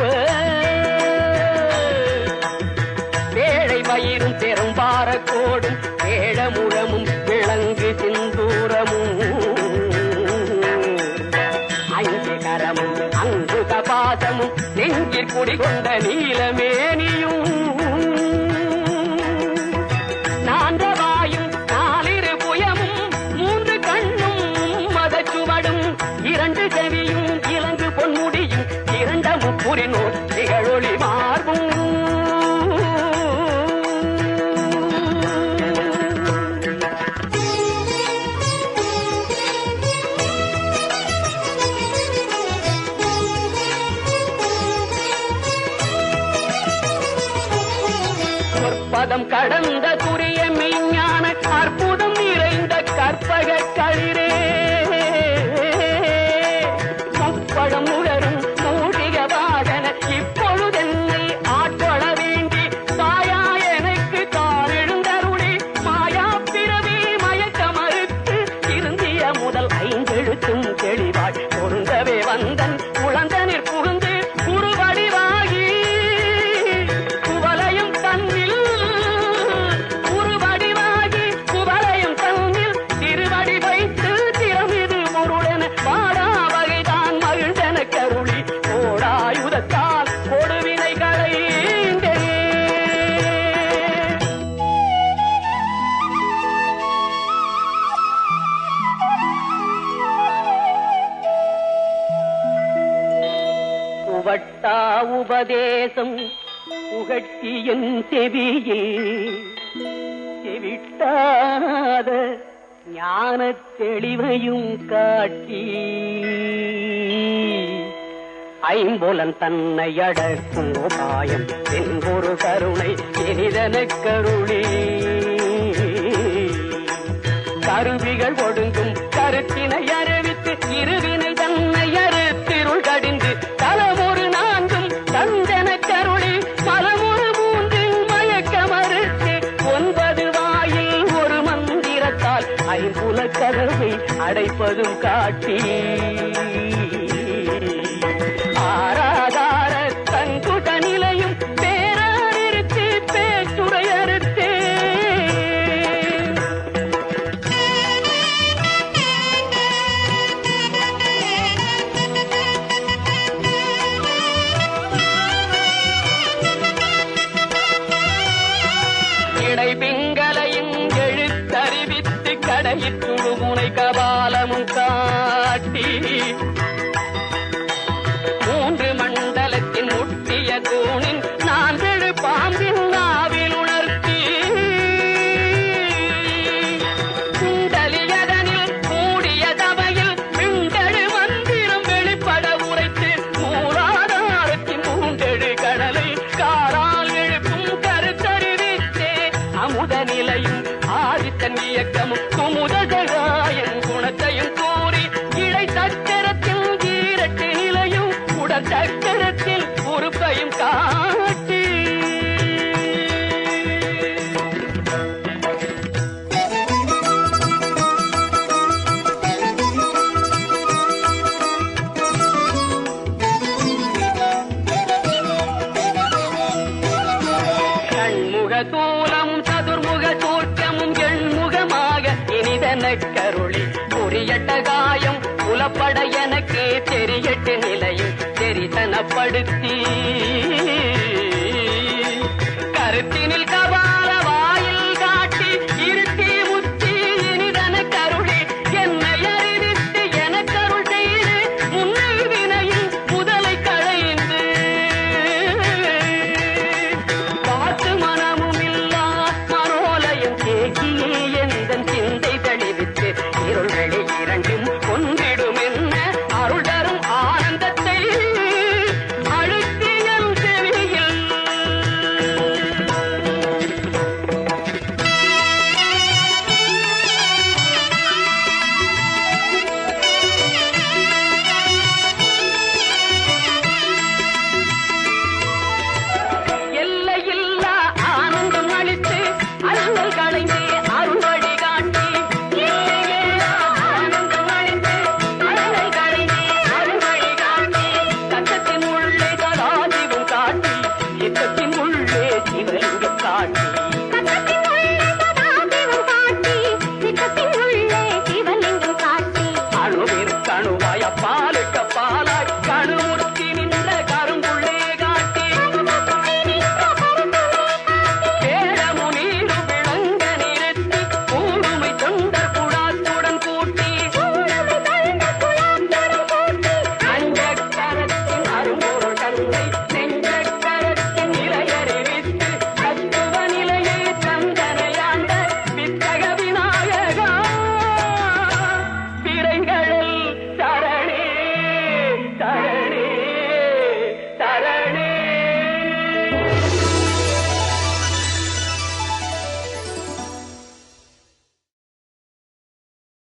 திருப்ப வேளை பயிரும் பெரும்பாரக்கோடும் வேளமுழமும் விளங்கு சிந்தூரமும். ஐந்து கரமும் அங்கு கபாசமும் நெஞ்சில் குடிகொண்ட நீலமேனியும். முற்பதம் கடந்த துரிய மெய்ஞான அற்புத உபதேசம் புகழ்ச்சியின் செவியில் செவிட்டாத ஞான தெளிவையும் காட்டி ஐம்புலன் தன்னை அடக்கும் உபாயம் என்பொரு கருணை இனிதன கருணி கருவிகள் ஒடுங்கும் கருத்தினை அறிவித்து இருவினை இருப்பதும் காட்டி ஆராதார தங்குட நிலையும் பேரறித்து இடை இடைபிங்கலையின் எழுத்தறிவித்து கடையிட்டுழு முனை கபால சக்கரத்தில் உறுப்பையும் காட்டி. கண்முக தூலம் சதுர்முக தோற்றமும் எண்முகமாக இனிதன கருளி புரியட்ட படுத்தி